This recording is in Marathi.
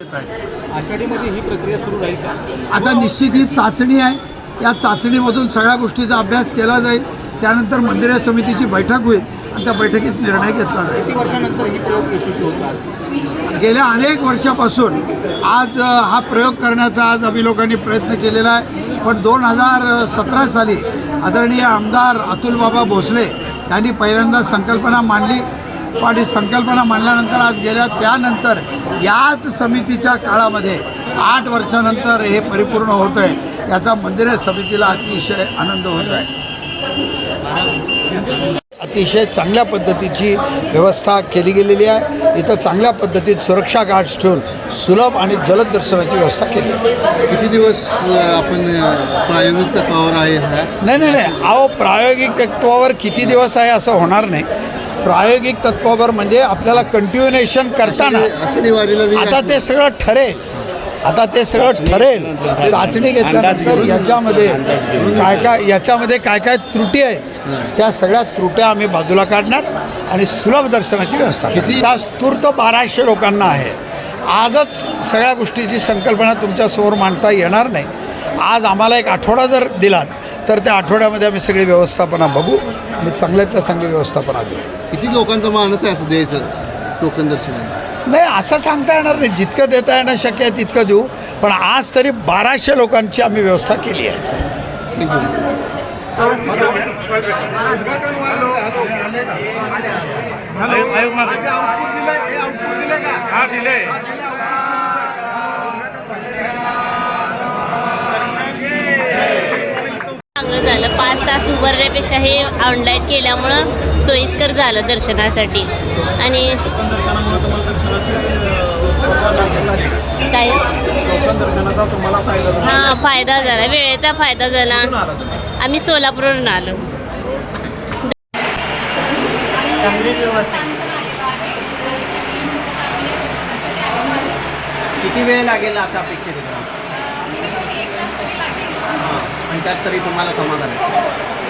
आषाढीमध्ये ही प्रक्रिया सुरू राहील का? आता निश्चित ही चाचणी आहे. या चाचणीमधून सगळ्या गोष्टीचा अभ्यास केला जाईल. त्यानंतर मंदिर समितीची बैठक होईल आणि त्या बैठकीत निर्णय घेतला जाईल. किती वर्षानंतर ही प्रयोग यशस्वी होता गेल्या अनेक वर्षापासून आज हा प्रयोग करण्याचा आज आम्ही लोकांनी प्रयत्न केलेला आहे. पण दोन हजार सतरा साली आदरणीय आमदार अतुलबाबा भोसले यांनी पहिल्यांदा संकल्पना मांडली. आणि संकल्पना मांडल्यानंतर आज गेल्या त्यानंतर याच समितीच्या काळामध्ये आठ वर्षानंतर हे परिपूर्ण होतं आहे याचा मंदिर समितीला अतिशय आनंद होत आहे. अतिशय चांगल्या पद्धतीची व्यवस्था केली गेलेली आहे. इथं चांगल्या पद्धतीत सुरक्षा गार्ड्स ठेवून सुलभ आणि जलद दर्शनाची व्यवस्था केली आहे. किती दिवस आपण प्रायोगिक तत्वावर आहे नाही नाही नाही. अहो प्रायोगिक तत्वावर किती दिवस आहे असं होणार नाही. प्रायोगिक तत्वावर म्हणजे आपल्याला कंटिन्युएशन करताना. आता ते सगळं ठरेल. आता ते सगळं ठरेल. चाचणी घेतल्यानंतर याच्यामध्ये काय काय याच्यामध्ये काय काय त्रुटी आहेत त्या सगळ्या त्रुट्या आम्ही बाजूला काढणार आणि सुलभ दर्शनाची व्यवस्था किती तास तूर्त बाराशे लोकांना आहे. आजच सगळ्या गोष्टीची संकल्पना तुमच्यासमोर मांडता येणार नाही. आज आम्हाला एक आठवडा जर दिलात तर त्या आठवड्यामध्ये आम्ही सगळी व्यवस्थापना बघू आणि चांगल्यातल्या चांगली व्यवस्थापना देऊ किती लोकांचा मानस आहे असं द्यायचं? टोकन दर्शनाला. नाही असं सांगता येणार नाही. जितकं देता येणं शक्य आहे तितकं देऊ. पण आज तरी बाराशे लोकांची आम्ही व्यवस्था केली आहे. थँक्यू झालं. पाच तास उभारण्यापेक्षा हे ऑनलाईन केल्यामुळं सोयीस्कर झालं दर्शनासाठी. आणि काय? हां फायदा झाला. वेळेचा फायदा झाला. आम्ही सोलापूरवरून आलो. किती वेळ लागेल असं अपेक्षित आणि त्यात तरी तुम्हाला समाधान आहे.